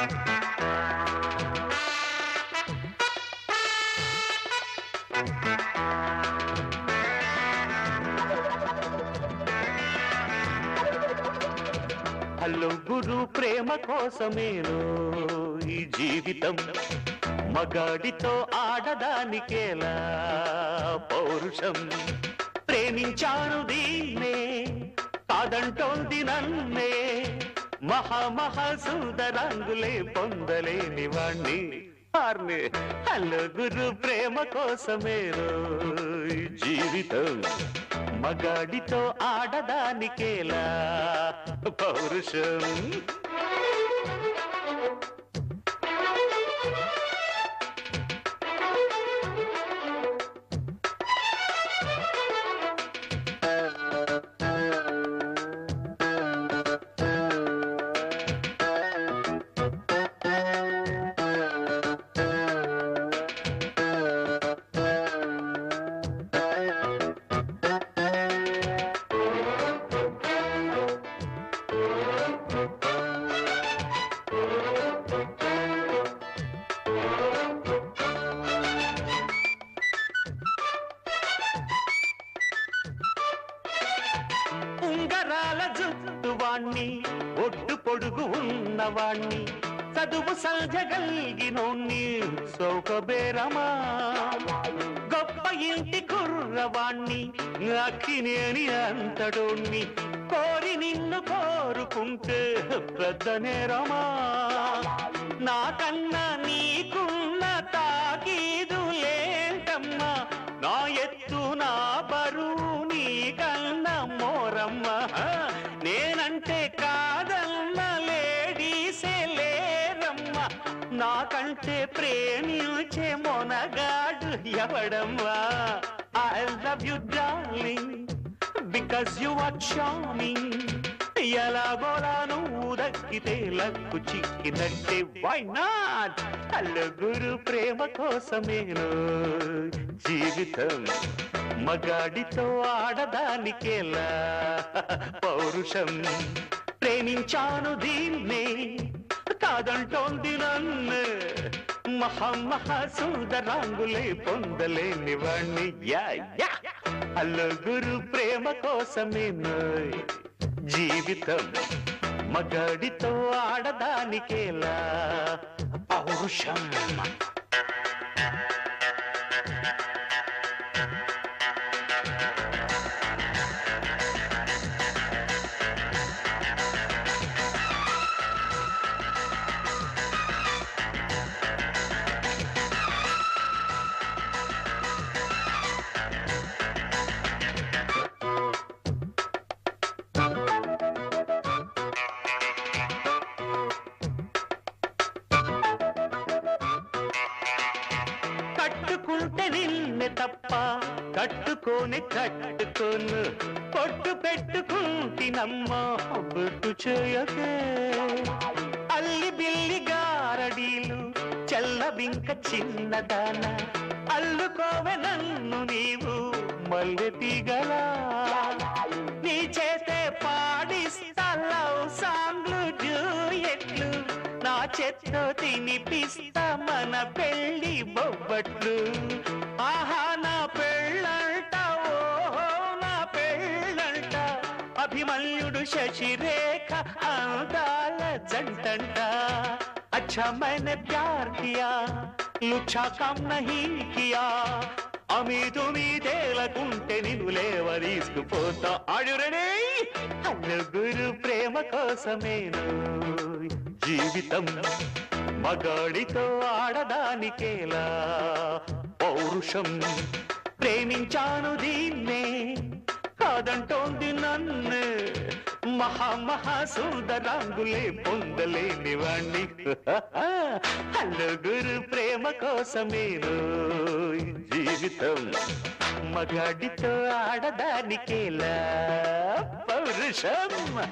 Hello గురు ప్రేమ కోసమేను ఈ జీవితం మగాడితో ఆడదానికేలా? పౌరుషం ప్రేమించాను దీన్నే కాదంటోంది నన్నే. మహా మహా పొందలేని వాణ్ణి. ఆర్నే హలో గురు ప్రేమ కోసమేను జీవితం. మగాడితో ఆడదానికేలా పౌరుషం. ఉంగరాల జుట్టువాణ్ణి ఒడ్డు పొడుగు ఉన్నవాణ్ణి. చదువు సల్జగలిగినోణ్ణి సౌకబేరమా గొప్ప ఇంటి కుర్రవాణ్ణి అక్కినేని అంతడోణ్ణి కోరి నిన్ను కోరుకుంటే పెద్ద నేరమా. నాకన్నా నీకున్న తాకీదు లేంటమ్మా నా ఎత్తు నా బరువు నీకన్న మోరమ్మ. నేనంటే కాదన్న లేడీసే లేరమ్మ. నాకంటే ప్రేమించే మొనగాడు ఎవడమ్మా? I love you darling because you are charming ఎలాగోలా నువ్వు దక్కితే లక్కు చిక్కినట్టే. వై నాట్ గురు ప్రేమ కోసమేను జీవితం మగాడితో ఆడదానికేలా. పౌరుషం ప్రేమించాను దీన్నే కాదంటోంది నన్ను. మహా మహా సుందరాంగులే పొందలేని వాణ్ణి. యా యా హలో గురు ప్రేమ కోసమేను జీవితం మగాడితో ఆడదానికేలా? పౌరుషం. కట్టుకుంటే నిన్నే తప్ప కట్టుకొని కట్టుకోను పొట్టు పెట్టుకుంటినమ్మా బొట్టు చేయకే. అల్లి బిల్లి గారడీలు చల్లబింక చిన్నదాన అల్లుకోవె నన్ను నీవు మల్లె తీగలా. నీ చేతే పాడిస్తా లవ్ సాంగ్లు డ్యూయెట్లు నా చేత్తో తినిపిస్తా మన పెళ్ళి బొబ్బట్లు ఆహా నా పెళ్ళంట ఓహో నా పెళ్ళంట అభిమన్యుడు శశిరేఖ అందాల జంటంట अच्छा मैंने प्यार किया लुच्छा काम नहीं किया అమీదు మీదేలకుంటే నిన్ను లేవ తీసుకుపోతా ఆడురనే నలుగురు ప్రేమ కోసమేను జీవితం మగాడితో ఆడదానికేలా? పౌరుషం ప్రేమించాను దీన్నే కాదంటోంది నన్ను. మహా మహా సుందరాంగులే పొందలేని వాణ్ణి. నలుగురు ప్రేమ కోసమేను జీవితం. మగాడితో ఆడదానికేలా? పౌరుషం